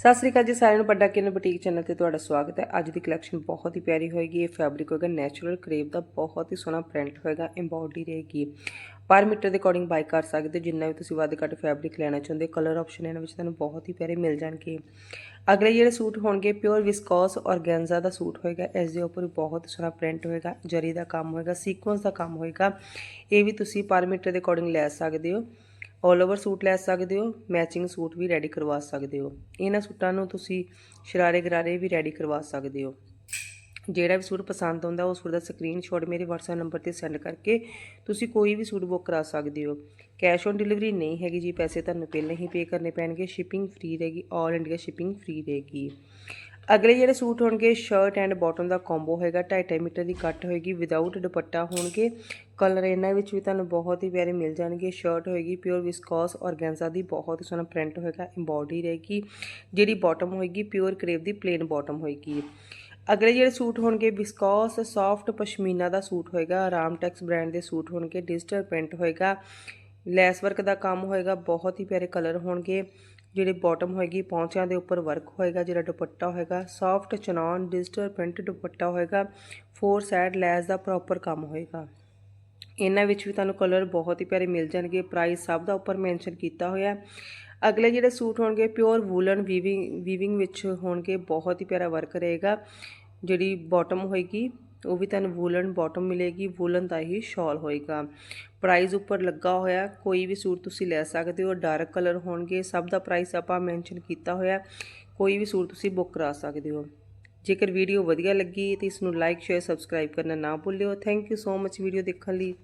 ਸਤਿ ਸ੍ਰੀ ਅਕਾਲ ਜੀ ਸਾਰਿਆਂ ਨੂੰ, ਵੱਡਾ ਕਿਨ ਬੁਟੀਕ ਚੈਨਲ ਤੇ ਤੁਹਾਡਾ ਸਵਾਗਤ ਹੈ। ਅੱਜ ਦੀ ਕਲੈਕਸ਼ਨ ਬਹੁਤ ਹੀ ਪਿਆਰੀ ਹੋਏਗੀ। ਇਹ ਫੈਬਰਿਕ ਹੋਏਗਾ ਨੈਚੁਰਲ ਕਰੇਪ ਦਾ ਬਹੁਤ ਹੀ ਸੋਹਣਾ ਪ੍ਰਿੰਟ ਹੋਏਗਾ ਐਮਬੋਡੀ ਰਹੇਗੀ। ਪਰ ਮੀਟਰ ਦੇ ਅਕੋਰਡਿੰਗ ਬਾਈ ਕਰ ਸਕਦੇ ਹੋ। ਜਿੰਨਾ ਵੀ ਤੁਸੀਂ ਵੱਧ ਘੱਟ ਫੈਬਰਿਕ ਲੈਣਾ ਚਾਹੁੰਦੇ ਕਲਰ ਆਪਸ਼ਨ ਇਹਨਾਂ ਵਿੱਚ ਤੁਹਾਨੂੰ ਬਹੁਤ ਹੀ ਪਿਆਰੇ ਮਿਲ ਜਾਣਗੇ। ਅਗਲੇ ਜਿਹੜੇ ਸੂਟ ਹੋਣਗੇ ਪਿਓਰ ਵਿਸਕੋਸ ਔਰਗੈਂਜ਼ਾ ਦਾ ਸੂਟ ਹੋਏਗਾ। ਇਸ ਦੇ ਉੱਪਰ ਬਹੁਤ ਸੋਹਣਾ ਪ੍ਰਿੰਟ ਹੋਏਗਾ, ਜਰੀ ਦਾ ਕੰਮ ਹੋਏਗਾ ਸੀਕੁਐਂਸ ਦਾ ਕੰਮ ਹੋਏਗਾ। ਇਹ ਵੀ ਤੁਸੀਂ ਪਰ ਮੀਟਰ ਦੇ ਅਕੋਰਡਿੰਗ ਲੈ ਸਕਦੇ ਹੋ। ਆਲ ਓਵਰ ਸੂਟ ਲੈ ਸਕਦੇ ਹੋ ਮੈਚਿੰਗ ਸੂਟ ਵੀ ਰੈਡੀ ਕਰਵਾ ਸਕਦੇ ਹੋ। ਇਹਨਾਂ ਸੂਟਾਂ ਨੂੰ ਤੁਸੀਂ ਸ਼ਰਾਰੇ ਗਰਾਰੇ ਵੀ ਰੈਡੀ ਕਰਵਾ ਸਕਦੇ ਹੋ। ਜਿਹੜਾ ਵੀ ਸੂਟ ਪਸੰਦ ਆਉਂਦਾ, ਉਹ ਸੂਟ ਦਾ ਸਕਰੀਨਸ਼ਾਟ ਮੇਰੇ WhatsApp ਨੰਬਰ ਤੇ ਸੈਂਡ ਕਰਕੇ ਤੁਸੀਂ ਕੋਈ ਵੀ ਸੂਟ ਬੁੱਕ ਕਰਾ ਸਕਦੇ ਹੋ। ਕੈਸ਼ ਔਨ ਡਿਲੀਵਰੀ ਨਹੀਂ ਹੈਗੀ ਜੀ, ਪੈਸੇ ਤੁਹਾਨੂੰ ਪਹਿਲਾਂ ਹੀ ਪੇ ਕਰਨੇ ਪੈਣਗੇ ਸ਼ਿਪਿੰਗ ਫ੍ਰੀ ਰਹੇਗੀ 올 ਇੰਡੀਆ ਸ਼ਿਪਿੰਗ ਫ੍ਰੀ ਰਹੇਗੀ। ਅਗਲੇ ਜਿਹੜੇ ਸੂਟ ਹੋਣਗੇ ਸ਼ਰਟ ਐਂਡ ਬਾਟਮ ਦਾ ਕੰਬੋ ਹੋਏਗਾ। 2.5 ਮੀਟਰ ਦੀ ਕੱਟ ਹੋਏਗੀ ਵਿਦਆਊਟ ਦੁਪੱਟਾ ਹੋਣਗੇ। ਕਲਰ ਇਹਨਾਂ ਵਿੱਚ ਵੀ ਤੁਹਾਨੂੰ ਬਹੁਤ ਹੀ ਪਿਆਰੇ ਮਿਲ ਜਾਣਗੇ। ਸ਼ਰਟ ਹੋਏਗੀ ਪਿਓਰ ਵਿਸਕੋਸ ਔਰਗੈਂਜ਼ਾ ਦੀ ਬਹੁਤ ਹੀ ਸੋਹਣਾ ਪ੍ਰਿੰਟ ਹੋਏਗਾ ਐਮਬੋਡੀ ਰਹੇਗੀ। ਜਿਹੜੀ ਬਾਟਮ ਹੋਏਗੀ ਪਿਓਰ ਕਰੇਪ ਦੀ ਪਲੇਨ ਬਾਟਮ ਹੋਏਗੀ। ਅਗਲੇ ਜਿਹੜੇ ਸੂਟ ਹੋਣਗੇ ਵਿਸਕੋਸ ਸੌਫਟ ਪਸ਼ਮੀਨਾ ਦਾ ਸੂਟ ਹੋਏਗਾ। ਆਰਾਮ ਟੈਕਸ ਬ੍ਰਾਂਡ ਦੇ ਸੂਟ ਹੋਣਗੇ ਡਿਜੀਟਲ ਪ੍ਰਿੰਟ ਹੋਏਗਾ। ਲੈਸ ਵਰਕ ਦਾ ਕੰਮ ਹੋਏਗਾ, ਬਹੁਤ ਹੀ ਪਿਆਰੇ ਕਲਰ ਹੋਣਗੇ। ਜਿਹੜੇ ਬਾਟਮ ਹੋਏਗੀ, ਪੌਂਚਿਆਂ ਦੇ ਉੱਪਰ ਵਰਕ ਹੋਏਗਾ, ਜਿਹੜਾ ਦੁਪੱਟਾ ਹੋਏਗਾ ਸੌਫਟ ਚਨੌਨ ਡਿਜੀਟਲ ਪ੍ਰਿੰਟ ਦੁਪੱਟਾ ਹੋਏਗਾ ਫੋਰ ਸਾਈਡ ਲੈਸ ਦਾ ਪ੍ਰੋਪਰ ਕੰਮ ਹੋਏਗਾ। ਇਹਨਾਂ ਵਿੱਚ ਵੀ ਤੁਹਾਨੂੰ ਕਲਰ ਬਹੁਤ ਹੀ ਪਿਆਰੇ ਮਿਲ ਜਾਣਗੇ ਪ੍ਰਾਈਸ ਸਭ ਦਾ ਉੱਪਰ ਮੈਂਸ਼ਨ ਕੀਤਾ ਹੋਇਆ। ਅਗਲੇ ਜਿਹੜੇ ਸੂਟ ਹੋਣਗੇ ਪਿਓਰ ਵੂਲਨ ਵੀਵਿੰਗ ਵੀਵਿੰਗ ਵਿੱਚ ਹੋਣਗੇ, ਬਹੁਤ ਹੀ ਪਿਆਰਾ ਵਰਕ ਰਹੇਗਾ। ਜਿਹੜੀ ਬਾਟਮ ਹੋਏਗੀ ਉਹ ਵੀ ਤੁਹਾਨੂੰ ਵੂਲਨ ਬਾਟਮ ਮਿਲੇਗੀ, ਵੂਲਨ ਦਾ ਹੀ ਸ਼ਾਲ ਹੋਏਗਾ। ਪ੍ਰਾਈਸ ਉੱਪਰ ਲੱਗਾ ਹੋਇਆ, ਕੋਈ ਵੀ ਸੂਟ ਤੁਸੀਂ ਲੈ ਸਕਦੇ ਹੋ ਡਾਰਕ ਕਲਰ ਹੋਣਗੇ, ਸਭ ਦਾ ਪ੍ਰਾਈਸ ਆਪਾਂ ਮੈਂਸ਼ਨ ਕੀਤਾ ਹੋਇਆ, ਕੋਈ ਵੀ ਸੂਟ ਤੁਸੀਂ ਬੁੱਕ ਕਰਾ ਸਕਦੇ ਹੋ। ਜੇਕਰ ਵੀਡੀਓ ਵਧੀਆ ਲੱਗੀ ਤਾਂ ਇਸ ਨੂੰ ਲਾਈਕ ਸ਼ੇਅਰ ਸਬਸਕ੍ਰਾਈਬ ਕਰਨਾ ਨਾ ਭੁੱਲਿਓ। Thank you so much video ਦੇਖਣ ਲਈ।